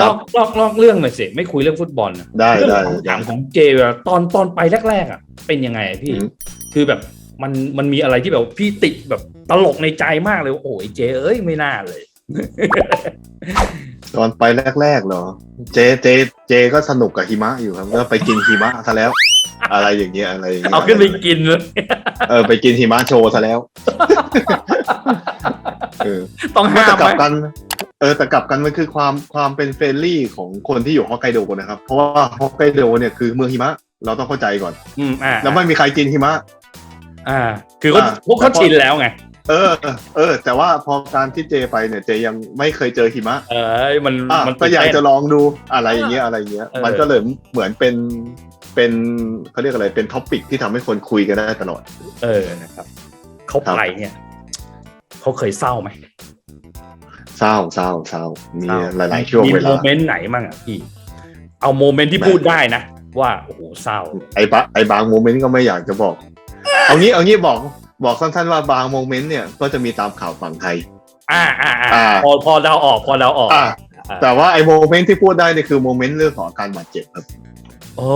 นอกนอกนอกเรื่องหน่อยสิไม่คุยเรื่องฟุตบอลนะได้เรื่องได้ของถามของเจอะตอนตอนไปแรกๆอะ เป็นยังไงอะพี่อืมคือแบบมันมันมีอะไรที่แบบพี่ติดแบบตลกในใจมากเลยว่าโอ้ยเจเอ้ยไม่น่าเลย ตอนไปแรกๆเหรอ เจเจเจก็สนุกกับหิมะอยู่ครับก็ไปกินหิมะซะแล้ว อะไรอย่างเงี้ยอะไรอย่างเงี้ยเอาขึ้นไปกินเลยเออไปกินหิมะโชว์ซะแล้วเออต้องห้าแต่มกลัไหบมกัน เออแต่กลับกันมันคือความความเป็นเฟรนลี่ของคนที่อยู่ฮอกไกโดนะครับ เพราะว่าฮอกไกโดเนี่ยคือเมืองหิมะ เราต้องเข้าใจก่อน อืมอ่าแล้วไม่มีใครกินหิมะ อ่า คือเขาอ่าพวกเขาชินแล้วไงเออ เออ แต่ว่าพอการที่เจไปเนี่ยเจยังไม่เคยเจอหิมะ เออมันอะมันก็อยากตื่นจะเต้นลองดูอะไรอย่างเงี้ยอะไรอย่างเงี้ยเออมันก็เลยเหมือนเป็นเป็นเขาเรียกอะไรเป็นท็อปิกที่ทำให้คนคุยกันได้ตลอด เออนะครับเขาครับไปเนี่ยเขาเคยเศร้าไหม เศร้าเศร้าเศร้ามีเศร้หลายๆช่วงมีเวโมลาเมนต์ไหนมั่งอะพี่ เอาโมเมนต์ที่พูดได้นะว่าโอ้โหเศร้า ไอ้บะไอ้บางโมเมนต์ก็ไม่อยากจะบอก เอางี้เอางี้บอกบอกสั้นๆว่าบางโมเมนต์เนี่ยก็จะมีตามข่าวฝั่งไทย อ่าอ่าอ่าอ่าพอพอเดาออกพอเดาออกอะแต่ว่าไอ้โมเมนต์ที่พูดได้เนี่ยคือโมเมนต์เรื่องของอาการบาดเจ็บครับโอ้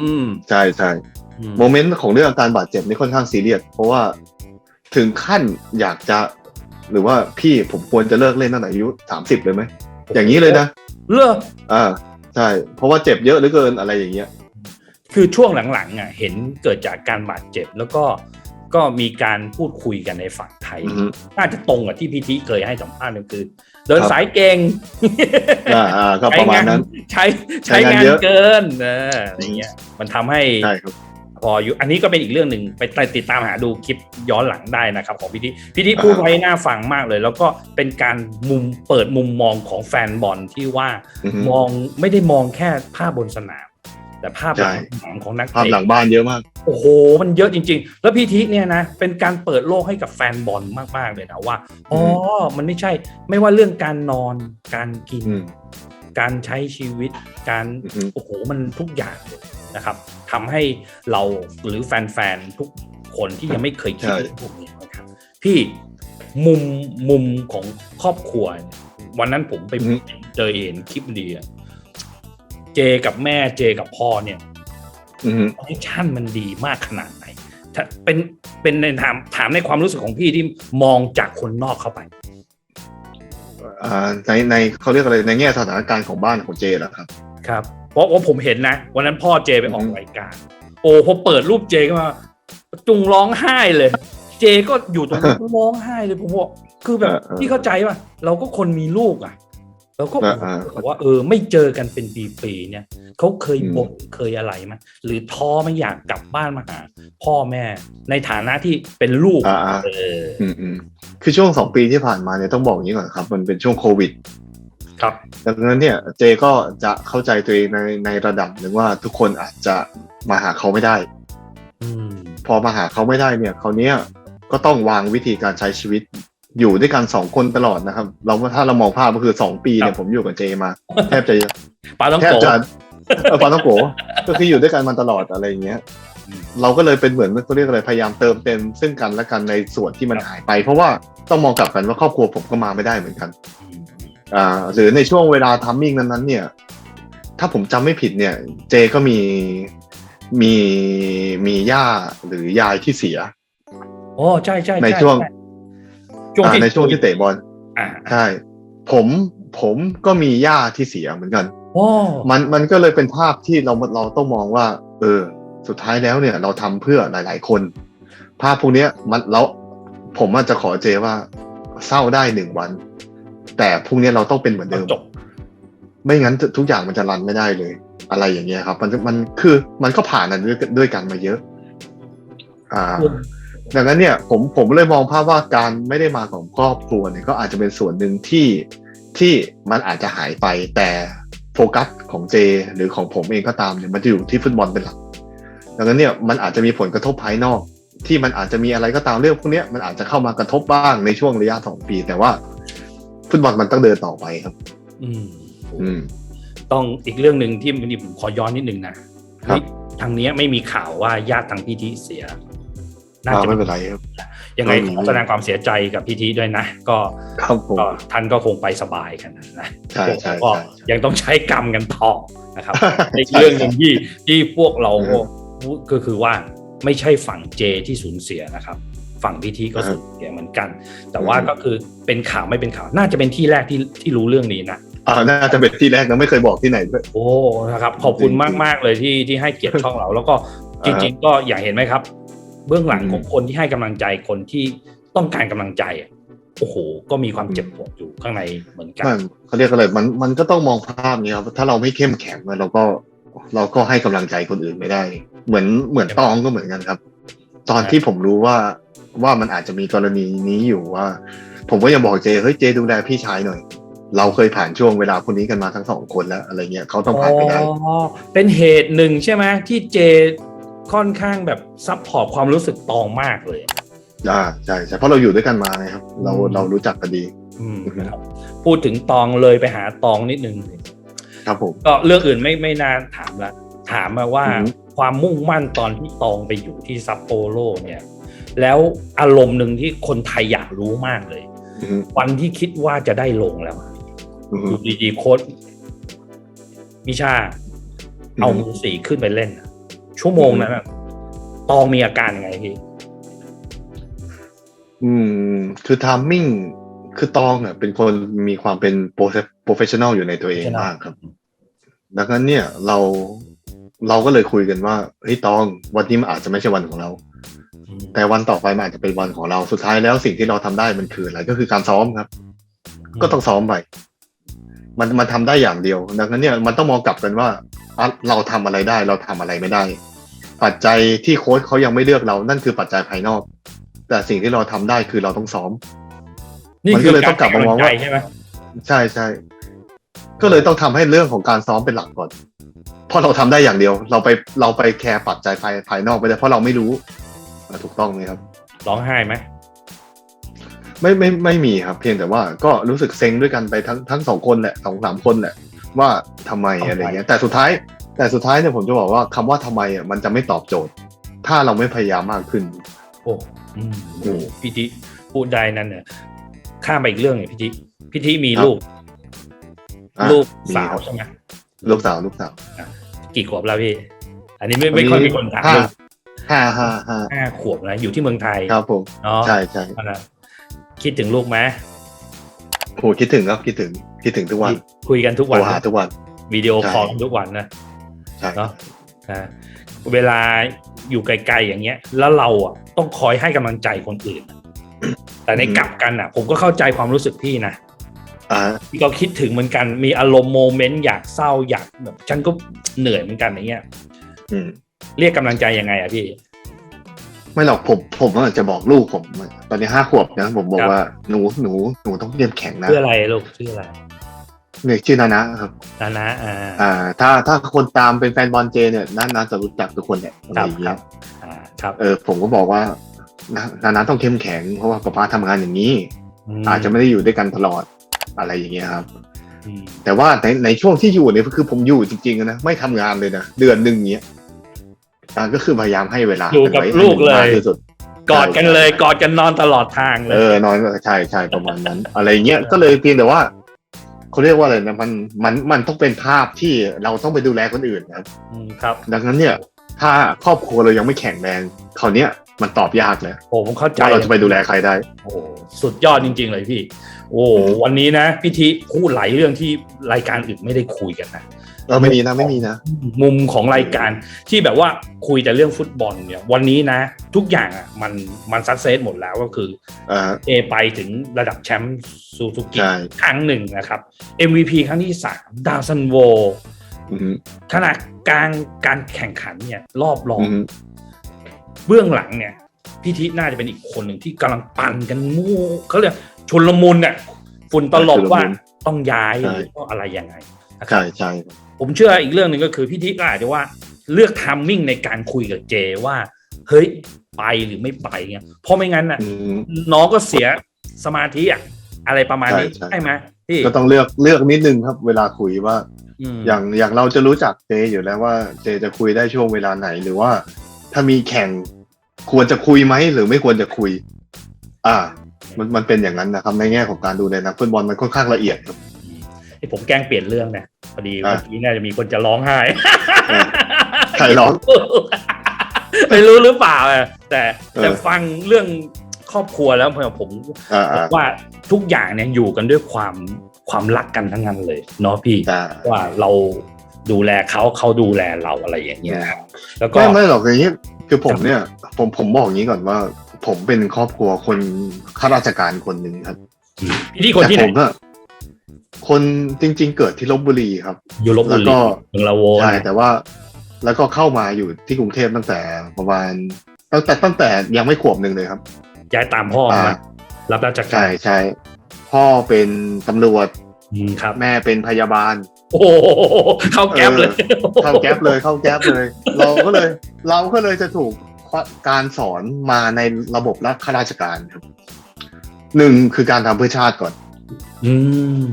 อืมใช่ใช่อืมโมเมนต์ของเรื่องอาการบาดเจ็บนี่ค่อนข้างซีเรียสเพราะว่าถึงขั้นอยากจะ หรือว่าพี่ผมควรจะเลิกเล่นตั้งแต่อายุสามสิบเลยไหมอย่างนี้เลยนะเลือกอ่าใช่เพราะว่าเจ็บเยอะเหลือเกินอะไรอย่างเงี้ย คือช่วงหลังๆอะเห็นเกิดจากการบาดเจ็บแล้วก็ก็มีการพูดคุยกันในฝั่งไทยอือฮึน่าจะตรงกับที่พีทีเคยให้สัมภาษณ์ก็คือ เดินครับสายเก่งอ่าอ่าก็ประมาณนั้นใช้ใช้ใช้งานงานเยอะเกินเอออะไรเงี้ยมันทำให้ใช่ครับ พออยู่อันนี้ก็เป็นอีกเรื่องหนึ่งไปติดตามหาดูคลิปย้อนหลังได้นะครับ ของพี่ทิพี่ทิอ่าพูดไว้น่าฟังมากเลย แล้วก็เป็นการมุมเปิดมุมมองของแฟนบอลที่ว่าอือฮึมองไม่ได้มองแค่ภาพบนสนาม แต่ภาพหลังใช่สนามของนักภาพเตะหลังบ้านเยอะมาก โอ้โห มันเยอะจริง ๆ แล้วพี่ทิเนี่ยนะเป็นการเปิดโลกให้กับแฟนบอลมากๆเลยนะว่าอ๋อมันไม่ใช่ไม่ว่าเรื่องการนอนการกินอืมการใช้ชีวิต การอือฮึโอ้โหมันทุกอย่างเลยนะครับ ทำให้เราหรือแฟนๆทุกคนที่ยังไม่เคยคิดใช่เรื่องพวกนี้นะครับพี่มุมมุมของครอบครัวเนี่ยวันนั้นผมไปเจอเห็นคลิปดีอะเจกับแม่เจกับพ่อเนี่ยอือฮึคอนเนคชั่นมันดีมากขนาดไหนถ้าเป็นเป็นในถามถามในความรู้สึกของพี่ที่มองจากคนนอกเข้าไปอ่าในในเขาเรียกอะไรในแง่สถานการณ์ของบ้านของเจเหรอครับ ครับเพ ราะว่าผมเห็นนะ วันนั้นพ่อเจไปออกอืมรายการ โอ้พอเปิดรูปเจก็มา จุงร้องไห้เลย เจก็อยู่ตรงนั้นร้องไห้เลยผมบอกคือแบบที่เข้าใจป่ะเราก็คนมีลูกอะเราก็อ่าอ่าบอกว่า เออ ไม่เจอกันเป็นปีๆเนี่ยเขาเคยบ่นเคยอะไรไหมหรือท้อไม่อยากกลับบ้านมาหาพ่อแม่ในฐานะที่เป็นลูกอ่าอ่าเอออืมอืมคือช่วงสองปีที่ผ่านมาเนี่ยต้องบอกอย่างนี้ก่อนครับ มันเป็นช่วงโควิด ครับดังนั้นเนี่ยเจก็จะเข้าใจตัวเองในในระดับหนึ่งว่าทุกคนอาจจะมาหาเขาไม่ได้อืมพอมาหาเขาไม่ได้เนี่ยเขาวเนี้ยก็ต้องวางวิธีการใช้ชีวิตอยู่ด้วยกันสองคนตลอดนะครับ เราถ้าเรามองภาพก็คือสองปีเนี่ยผมอยู่กับเจมา แทบจะปลาต้องแทบโกจะเออฟาต้องโกก็คืออยู่ด้วยกันมาตลอดอะไรอย่างเงี้ยอืมเราก็เลยเป็นเหมือนเขาเรียกอะไรพยายามเติมเต็มซึ่งกันและกันในส่วนที่มันหายไป เพราะว่าต้องมองกลับกันว่าครอบครัวผมก็มาไม่ได้เหมือนกัน อ่าหรือในช่วงเวลาทัมมิ่งนั้นๆเนี่ย ถ้าผมจำไม่ผิดเนี่ย เจก็มีมีมีย่าหรือยายที่เสียโอ้ใช่ใช่ในช่ช่วงช่วงอ่าที่ในช่วงที่เตะบอลอ่าใช่ ผมผมก็มีย่าที่เสียเหมือนกันโอ้มันมันก็เลยเป็นภาพที่เราเราต้องมองว่า เออ สุดท้ายแล้วเนี่ย เราทำเพื่อหลาย ๆ คน ภาพพวกเนี้ยมันแล้วผมอาจจะขอเจว่าเศร้าได้หนึ่งวัน แต่พรุ่งนี้เราต้องเป็นเหมือนเดิมจบไม่งั้นทุกอย่างมันจะรันไม่ได้เลย อะไรอย่างเงี้ยครับ มันมันคือมันก็ผ่านกันด้วยด้วยกันมาเยอะ อ่า ดังนั้นเนี่ย ผมผมเลยมองภาพว่าการไม่ได้มาของครอบครัวเนี่ยก็อาจจะเป็นส่วนหนึ่งที่ที่มันอาจจะหายไปแต่โฟกัสของเจ หรือของผมเองก็ตามเนี่ยมันจะอยู่ที่ฟุตบอลเป็นหลักดังนั้นเนี่ยมันอาจจะมีผลกระทบภายนอก ที่มันอาจจะมีอะไรก็ตามเรื่องพวกเนี้ยมันอาจจะเข้ามากระทบบ้างในช่วงระยะสองปี แต่ว่า ฟุตบอลมันต้องเดินต่อไปครับ อืม อืม ต้องอีกเรื่องหนึ่งที่วันนี้ผมขอย้อนนิดนึงนะครับเฮ้ยทางเนี้ยไม่มีข่าวว่าญาติทางพี่ที่เสียน่าอ่าจะไม่เป็นไรครับยังไงไม่มีขอแสดงความเสียใจกับพี่ทีด้วยนะ ก็ครับผมก็ท่านก็คงไปสบายกันนะใช่ใช่ก็ใช่ยังต้องใช้กรรมกันต่อนะครับใช่ในเรื่องหนึ่งที่ที่พวกเราอือฮึก็คือว่าไม่ใช่ฝั่งเจที่สูญเสียนะครับ ฝั่งพิธีก็อือฮึสูญเสียเหมือนกัน แต่ว่าอือฮึก็คือเป็นข่าวไม่เป็นข่าว น่าจะเป็นที่แรกที่ที่รู้เรื่องนี้นะอ่าน่าจะเป็นที่แรกนะไม่เคยบอกที่ไหนด้วยโอ้นะครับ ขอบคุณจริงๆมากมากๆเลยที่ที่ให้เกียรติช่องเรา แล้วก็จอ่าฮะริง ๆ ก็อยากเห็นไหมครับ เบื้องหลังอืมของคนที่ให้กำลังใจคนที่ต้องการกำลังใจอะโอ้โห ก็มีความเจ็บปวดอยู่ข้างในเหมือนกันมันเขาเรียกอะไรมันมันก็ต้องมองภาพนี้ครับถ้าเราไม่เข้มแข็งเราก็เราก็ให้กำลังใจคนอื่นไม่ได้ เหมือนเหมือนตองก็เหมือนกันครับ ตอนที่ผมรู้ว่าว่ามันอาจจะมีกรณีนี้อยู่ว่า ผมก็ยังบอกเจเฮ้ยเจดูแลพี่ชายหน่อย เราเคยผ่านช่วงเวลาคนนี้กันมาทั้งสองคนแล้วอะไรเงี้ยเขาต้องผ่านไปได้อ๋อเป็นเหตุหนึ่งใช่ไหมที่เจค่อนข้างแบบซับพอร์ตความรู้สึกตองมากเลยอ่าใช่ใช่เพราะเราอยู่ด้วยกันมาไงครับ เราอืมเรารู้จักกันดีอืมอือฮึครับพูดถึงตองเลยไปหาตองนิดนึงครับผมก็เรื่องอื่นไม่ไม่น่าถามละถามมาว่าอือฮึ ความมุ่งมั่นตอนที่ตองไปอยู่ที่ซัปโปโรเนี่ย แล้วอารมณ์หนึ่งที่คนไทยอยากรู้มากเลยอือฮึวันที่คิดว่าจะได้ลงแล้วอะอือฮึอยู่ดีๆโค้ชวิชา เอามือสี่ขึ้นไปเล่นอะชั่วโมงนั้นอะตองมีอาการยังไงพี่อืม คือทามมิ่งคือตองเนี่ยเป็นคนมีความเป็นโปรเฟชชั่นอลอยู่ในตัวเอง Professional มากครับ ดังนั้นเนี่ย เรา เราก็เลยคุยกันว่าเฮ้ยตองวันนี้มันอาจจะไม่ใช่วันของเรา แต่วันต่อไปมันอาจจะเป็นวันของเราสุดท้ายแล้วสิ่งที่เราทำได้มันคืออะไรก็คือการซ้อมครับ ก็ต้องซ้อมไปมันมันทำได้อย่างเดียว ดังนั้นเนี่ยมันต้องมองกลับกันว่าอะเราทำอะไรได้เราทำอะไรไม่ได้ ปัจจัยที่โค้ชเขายังไม่เลือกเรานั่นคือปัจจัยภายนอก แต่สิ่งที่เราทำได้คือเราต้องซ้อมนี่มันคืก็อเลยกาต้รองกลับให้มามกำองลังใจว่าใช่ไหมใช่ใช่ก็เลยต้องทำให้เรื่องของการซ้อมเป็นหลักก่อน เพราะเราทำได้อย่างเดียว เราไปเราไปแคร์ปัจจัยภายภายนอกไปได้เพราะเราไม่รู้อะถูกต้องไหมครับร้องไห้ไหมไม่ไม่ไม่มีครับ เพียงแต่ว่าก็รู้สึกเซ็งด้วยกันไปทั้งทั้งสองคนแหละสองสามคนแหละ ว่าทำไมอะไรเงี้ย แต่สุดท้าย แต่สุดท้ายเนี่ยผมจะบอกว่าคำว่าทำไมอะมันจะไม่ตอบโจทย์ ถ้าเราไม่พยายามมากขึ้น โอ้อืมอืมพี่ทิพูดได้นั่นเนี่ยข้ามไปอีกเรื่องหนึ่งพี่ทิพี่ทิมีครับลูกอะลูกมีสาวครับใช่ไหมลูกสาวลูกสาว กี่ขวบแล้วพี่ อันนี้ไม่ไม่ค่อยมีคนถามห้าลูกห้าห้าห้าห้าขวบนะอยู่ที่เมืองไทยครับผมเนาะใช่ใช่นะคิดถึงลูกไหมโหคิดถึงครับคิดถึงคิดถึงทุกวันคุยกันทุกโทวันรหาทุกวันวิดีโอใช่คอลกันทุกวันนะใช่เนาะนะเวลาอยู่ไกลๆอย่างเงี้ย แล้วเราอะต้องคอยให้กำลังใจคนอื่น แต่ในกลับกันอะ ผมก็เข้าใจความรู้สึกพี่นะ อ่าพี่ก็คิดถึงเหมือนกันมีอารมณ์โมเมนต์อยากเศร้าอยากแบบฉันก็เหนื่อยเหมือนกันอย่างเงี้ยอืมเรียกกำลังใจยังไงอะพี่ ไม่หรอกผมผมอาจจะบอกลูกผม ตอนนี้ห้าขวบนะผมบอครักบว่าหนูหนูหนูต้องเข้มแข็งนะชื่ออะไรลูกชื่ออะไรเนี่ยชื่อนานะครับนานะอ่าอ่า ถ้าถ้าคนตามเป็นแฟนบอลเจเนี่ยน่าน่าจะรู้จักทุกคนแหละอะไรอย่างคเงี้รัยบอ่าครับเออผมก็บอกว่านานานาต้องเข้มแข็งเพราะว่าป๊าป๊าทำงานอย่างนี้มอาจจะไม่ได้อยู่ด้วยกันตลอด อะไรอย่างเงี้ยครับอืมแต่ว่าในในช่วงที่อยู่เนี่ยคือผมอยู่จริงๆนะไม่ทำงานเลยนะเดือนหนึ่งเนี้ยอ่าก็คือพยายามให้เวลาอยู่กับไว้ลูกเลยมากที่สุดกอดกันเลยกอดกันนอนตลอดทางเลเอยอนอนใช่ใช่ประมาณนั้น อะไรเงี้ยก็เลยเพียงแต่ว่าเขาเรียกว่าอะไรนะมันมันมันต้องเป็นภาพที่เราต้องไปดูแลคนอื่นนะครับมครับ ดังนั้นเนี่ย ถ้าครอบครัวเรายังไม่แข็งแรงคราวเนี้ยมันตอบยากแล้วโอ้ผมเข้าใจว่าเราจะไปดูแลใครได้โอ้สุดยอดจริง ๆ เลยพี่ โอ้อืมวันนี้นะพี่ทิพูดหลายเรื่องที่รายการอื่นไม่ได้คุยกันนะเราไม่มีนะไม่มีนะ มุมของรายการที่แบบว่าคุยแต่เรื่องฟุตบอลเนี่ยวันนี้นะ ทุกอย่างอะมันมันซักเซสหมดแล้วก็คืออ่าเอไปถึงระดับแชมป์ซูซูกิใช่ครั้งหนึ่งนะครับ MVP ครั้งที่สามดาวซันโวอืมขนาดกลางการแข่งขันเนี่ยรอบรองอืมเบื้องหลังเนี่ยพี่ทิน่าจะเป็นอีกคนหนึ่งที่กำลังปั่นกันมู่เขาเรียก ชุนลมุนเนี่ยฝุ่นตลบว่าต้องย้ายหรือต้องอะไรยังไงนะครับใช่ใช่ผมเชื่ออีกเรื่องหนึ่งก็คือพี่ทิก็อาจจะว่าเลือกทัมมิ่งในการคุยกับเจว่า เฮ้ยไปหรือไม่ไปเงี้ยเพราะไม่งั้นน่ะอืมน้องก็เสียสมาธิอะอะไรประมาณนี้ใช่ใช่ใช่ไหมพี่ก็ต้องเลือกเลือกนิดนึงครับ เวลาคุยว่ามอย่างอย่างเราจะรู้จักเจอยู่แล้วว่าเจจะคุยได้ช่วงเวลาไหนหรือว่า ถ้ามีแข่งควรจะคุยไหมหรือไม่ควรจะคุย อ่า มันมันเป็นอย่างนั้นนะครับในแง่ของการดูแลนักฟุตบอลมันค่อนข้างละเอียดครับไอ้ผมแกล้งเปลี่ยนเรื่องเนี่ยพอดีอะเมื่อกี้น่าจะมีคนจะร้องไห้เออใครร้องไม่รู้หรือเปล่าอะแต่เออแต่ฟังเรื่องครอบครัวแล้วผมอ่าผมอ่าว่าทุกอย่างเนี่ยอยู่กันด้วยความความรักกันทั้งนั้นเลยเนาะพี่แต่ว่าเราดูแลเขาเขาดูแลเราอะไรอย่างเงี้ยครับแล้วก็ไม่ไม่หรอกอย่างนี้คือผมเนี่ย ผมผมบอกอย่างนี้ก่อนว่า ผมเป็นครอบครัวคนข้าราชการคนหนึ่งครับพี่ที่คนแต่ที่ไหผนมก็ คนจริง ๆ เกิดที่ลบบุรีครับ อยู่ลบบุแล้วรีก็เมืองละโวใช่นะแต่ว่า แล้วก็เข้ามาอยู่ที่กรุงเทพตั้งแต่ประมาณตั้งแต่ตั้งแต่ยังไม่ขวบหนึ่งเลยครับ ย้ายตามพ่ออ่ามารับราชกาใช่รใช่พ่อเป็นตำรวจอืมครับ แม่เป็นพยาบาล โอ้โหเข้าแก๊ปเลย เข้าแก๊ปเลยเข้าแก๊ปเลย เราก็เลย เราก็เลยจะถูก การสอนมาในระบบรัฐข้าราชการครับหนึ่งคือการทำเพื่อชาติก่อน อืม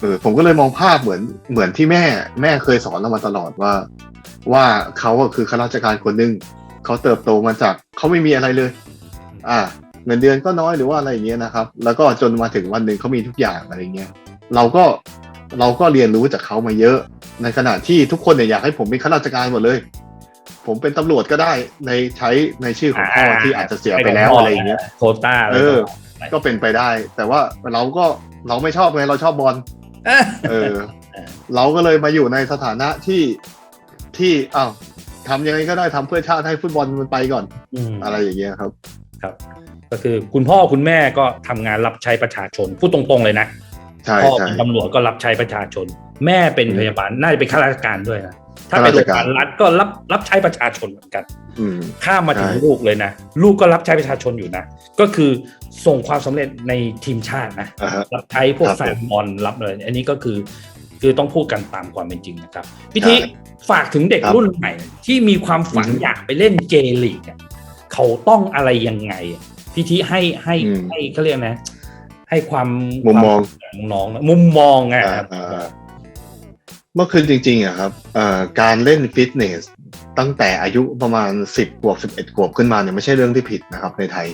เออผมก็เลยมองภาพเหมือนเหมือนที่แม่ แม่เคยสอนเรามาตลอดว่า ว่าเขาอะคือข้าราชการคนหนึ่งเขาเติบโตมาจากเขาไม่มีอะไรเลย อ่าเงินเดือนก็น้อยหรือว่าอะไรอย่างเงี้ยนะครับ แล้วก็จนมาถึงวันหนึ่งเขามีทุกอย่างอะไรเงี้ย เราก็เราก็เรียนรู้จากเขามาเยอะ ในขณะที่ทุกคนเนี่ยอยากให้ผมเป็นข้าราชการหมดเลย ผมเป็นตำรวจก็ได้ในใช้ในชื่อของพ่อที่อาจจะเสียไปแล้วอะไรอย่างเงี้ยโควต้าอะไรเออก็ก็เป็นไปได้ แต่ว่าเราก็เราไม่ชอบไงเราชอบบอลเอ้ยเออ เราก็เลยมาอยู่ในสถานะที่ที่อ้าวทำยังไงก็ได้ทำเพื่อชาติให้ฟุตบอลมันไปก่อนมอะไรอย่างเงี้ยครับ ครับ ก็คือคุณพ่อคุณแม่ก็ทำงานรับใช้ประชาชนพูดตรงๆเลยนะใช่พ่อใช่เป็นตำรวจก็รับใช้ประชาชน แม่เป็นอืมพยาบาลน่าจะเป็นข้าราชการด้วยนะ ถ้าเป็นโรงพยาบาลรัฐก็รับรับใช้ประชาชนเหมือนกันอืมข้ามมาถึงใช่ลูกเลยนะ ลูกก็รับใช้ประชาชนอยู่นะ ก็คือส่งความสำเร็จในทีมชาตินะอ่าฮะรับใช้พวกครับแฟนบอลรับเลย อันนี้ก็คือ คือต้องพูดกันตามความเป็นจริงนะครับ พิธีใช่ฝากถึงเด็กครับรุ่นใหม่ ที่มีความฝันอือฮึอยากไปเล่นเจลีกอะเขาต้องอะไรยังไงอะพิธีให้ให้อืมให้เขาเรียกนะ ให้ความมุมมองความน้องๆนะมุมมองไงอ่าครับอ่า เมื่อคืนจริงๆอะครับเอ่อการเล่นฟิตเนสตั้งแต่อายุประมาณสิบขวบสิบเอ็ดขวบขึ้นมาเนี่ยไม่ใช่เรื่องที่ผิดนะครับในไทย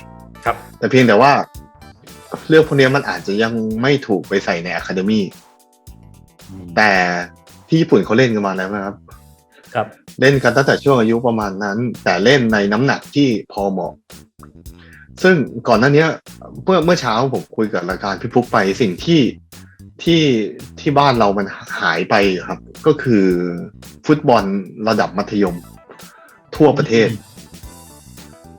ครับ แต่เพียงแต่ว่าเรื่องพวกเนี้ยมันอาจจะยังไม่ถูกไปใส่ในอะคาเดมี่แต่ที่ญี่ปุ่นเขาเล่นกันมาแล้วนะครับ ครับ เล่นกันตั้งแต่ช่วงอายุประมาณนั้น แต่เล่นในน้ำหนักที่พอเหมาะ ซึ่งก่อนหน้าเนี้ยเมื่อเมื่อเช้าผมคุยกับรายการพี่พุกไปสิ่งที่ ที่ที่บ้านเรามันหายไปครับ ก็คือฟุตบอลระดับมัธยม ทั่วประเทศ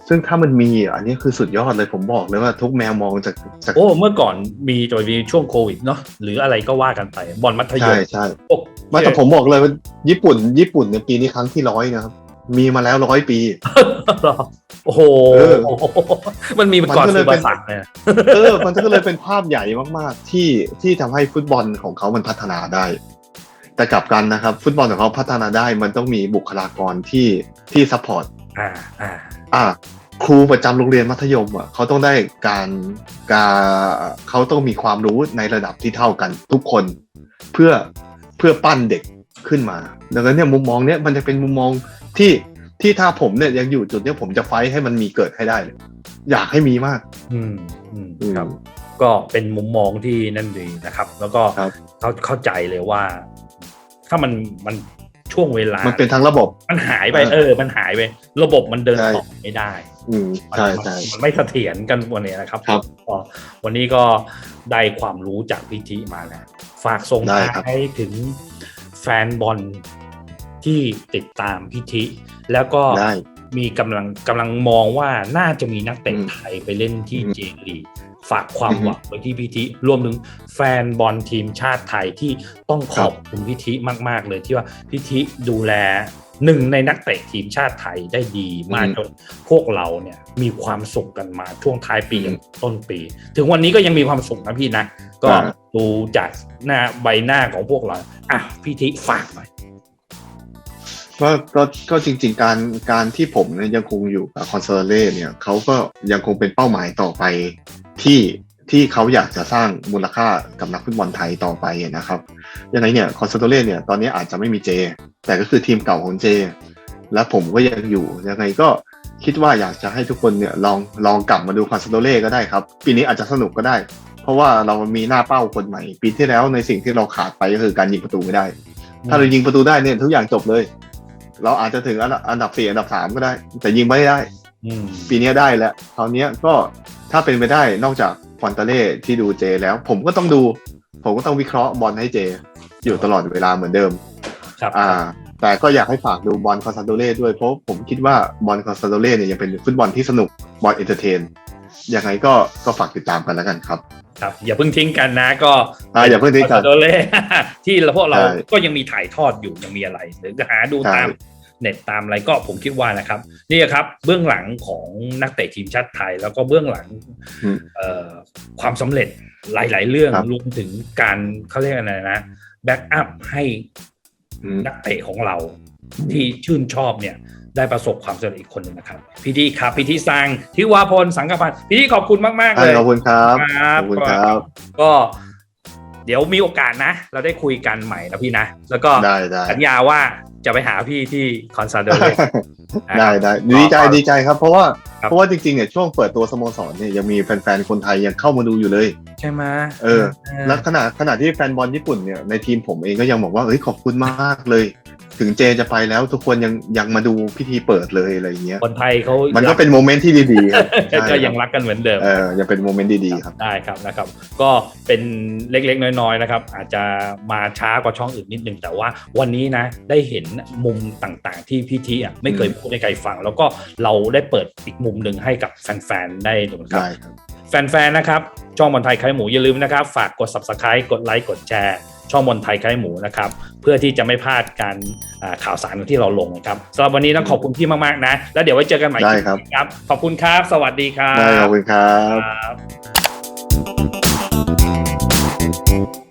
ซึ่งถ้ามันมีอะอันนี้คือสุดยอดเลยผมบอกเลยว่าทุกแมวมองจากจากโอ้เมื่อก่อนมีจะมีช่วงโควิดเนาะหรืออะไรก็ว่ากันไปบอลมัธยใช่มใช่โอ้ไมาแต่ผมบอกเลยว่าญี่ปุ่น ญี่ปุ่นเนี่ยปีนี้ครั้งที่ร้อยนะครับ มีมาแล้วร้อยปี โอ้โหเออมันมีมาก่อนมันก็เลสุยบเป็นสักเนี่ยเออ มันก็เลยเป็นภาพใหญ่มากๆ ที่ที่ทำให้ฟุตบอลของเขามันพัฒนาได้ แต่กลับกันนะครับ ฟุตบอลของเขาพัฒนาได้ มันต้องมีบุคลากรที่ที่ซัพพอร์ต อ่า อ่า อ่าครูประจำโรงเรียนมัธยมอะเขาต้องได้การการเขาต้องมีความรู้ในระดับที่เท่ากันทุกคน เพื่อเพื่อปั้นเด็กขึ้นมา ดังนั้นเนี่ยมุมมองเนี้ยมันจะเป็นมุมมองที่ที่ถ้าผมเนี่ยยังอยู่จุดเนี้ยผมจะไฟท์ให้มันมีเกิดให้ได้เลยอยากให้มีมากอืมอืมอืมครับ ก็เป็นมุมมองที่นั่นดีนะครับ แล้วก็ครับเขาเข้าใจเลยว่า ถ้ามันมันช่วงเวลา มันเป็นทั้งระบบ มันหายไปเออเออ มันหายไประบบมันเดินใช่ต่อไม่ได้ อืมมันใช่ใช่มันไม่เสถียรกันวันนี้นะครับครับก็วันนี้ก็ได้ความรู้จากพิธีมาแล้วฝากส่งได้ท้าครับยถึงแฟนบอล ที่ติดตามพิธีแล้วก็ได้มีกำลังกำลังมองว่าน่าจะมีนักเตะอืมไทยไปเล่นที่อืมเจลีกฝากความอืมหวังไว้ที่พิธีรวมถึงแฟนบอลทีมชาติไทยที่ต้องขอบคุณพิธีมาก ๆ เลยที่ว่าพิธีดูแลหนึ่งในนักเตะทีมชาติไทยได้ดีมากอืมจนพวกเราเนี่ยมีความสุขกันมาช่วงท้ายปีอืมต้นปี ถึงวันนี้ก็ยังมีความสุขนะพี่นะ ก็อ่าดูจากหน้าใบหน้าของพวกเราอะพิธีฝากหน่อย ก็ก็ก็จริง ๆ การการที่ผมเนี่ยยังคงอยู่กับคอนเซอร์เล่เนี่ยเขาก็ยังคงเป็นเป้าหมายต่อไปที่ที่เขาอยากจะสร้างมูลค่ากับนักฟุตบอลไทยต่อไปนะครับยังไงเนี่ยคอนเซอร์เล่เนี่ยตอนนี้อาจจะไม่มีเจ แต่ก็คือทีมเก่าของเจ และผมก็ยังอยู่ยังไงก็คิดว่าอยากจะให้ทุกคนเนี่ยลองลองกลับมาดูคอนซาโดเล่ก็ได้ครับ ปีนี้อาจจะสนุกก็ได้ เพราะว่าเรามีหน้าเป้าคนใหม่ ปีที่แล้วในสิ่งที่เราขาดไปก็คือการยิงประตูไม่ได้ ถ้าเรายิงประตูได้เนี่ยทุกอย่างจบเลย เราอาจจะถึงอันดับอันดับสี่อันดับสามก็ได้ แต่ยิงไม่ได้อืมปีนี้ได้แล้วคราวเนี้ยก็ถ้าเป็นไปได้นอกจากฟอนตาเล่ที่ดูเจแล้ว ผมก็ต้องดู ผมก็ต้องวิเคราะห์บอลให้เจ อยู่ตลอดเวลาเหมือนเดิม ครับอ่า แต่ก็อยากให้ฝากดูบอลคอนซาโดเล่ด้วยเพราะผมคิดว่าบอลคอนซาโดเล่เนี่ยยังเป็นฟุตบอลที่สนุกบอลเอนเตอร์เทนยังไงก็ก็ฝากติดตามกันแล้วกันครับครับอย่าเพิ่งทิ้งกันนะก็อ่าอย่าเพิ่งทิ้งกันโดเล่ที่เราพวกเราใช่ก็ยังมีถ่ายทอดอยู่ยังมีอะไร หรือจะหาดูใช่ตาม เน็ตตามอะไรก็ผมคิดว่านะครับ นี่ครับเบื้องหลังของนักเตะทีมชาติไทย แล้วก็เบื้องหลังอืมเอ่อความสำเร็จหลาย ๆ เรื่องครับรวมถึงการเขาเรียกอะไรนะแบ็กอัพให้อืมนักเตะของเราที่ชื่นชอบเนี่ยได้ประสบความสำเร็จอีกคนหนึ่งนะครับ พี่ทีครับพี่ทีสังทิวาพลสังกพันธ์พี่ทีขอบคุณมากๆใช่เลยขอบคุณครับครับขอบคุณครับ ก็เดี๋ยวมีโอกาสนะ เราได้คุยกันใหม่นะพี่นะ แล้วก็ได้ได้สัญญาว่า จะไปหาพี่ที่คอนซาโดเดอร์ ได้ได้ดีใจดีใจครับ เพราะว่าครับเพราะว่าจริงๆเนี่ยช่วงเปิดตัวสโมสรเนี่ยยังมีแฟนๆคนไทยยังเข้ามาดูอยู่เลย ใช่ไหมเออแล้วขณะขณะที่แฟนบอลญี่ปุ่นเนี่ยในทีมผมเองก็ยังบอกว่าเอ้ยขอบคุณมากเลย ถึงเจจะไปแล้วทุกคนยังยังมาดูพิธีเปิดเลยอะไรอย่างเงี้ยคนไทยเขามันก็เป็นโมเมนต์ที่ดีๆครับใช่ก็ยังครับรักกันเหมือนเดิมเออยังเป็นโมเมนต์ดีๆครับได้ครับนะครับ ก็เป็นเล็กๆ น้อยๆนะครับ อาจจะมาช้ากว่าช่องอื่นนิดนึงแต่ว่าวันนี้นะได้เห็นมุมต่างๆ ที่พี่ทีอะไม่เคยพูดให้ใครฟัง แล้วก็เราได้เปิดอีกมุมหนึ่งให้กับแฟนๆได้ดูนะครับได้ครับแฟนๆนะครับช่องบอลไทยไข่หมูอย่าลืมนะครับ ฝากกด subscribe กดไลค์กดแชร์ช่องบอลไทยไข่หมูนะครับเพื่อที่จะไม่พลาดการอ่าข่าวสารที่เราลงนะครับสำหรับวันนี้ต้องขอบคุณพี่มากๆนะ แล้วเดี๋ยวไว้เจอกันใหม่ได้ครับครับ ขอบคุณครับ สวัสดีครับได้ขอบคุณครับ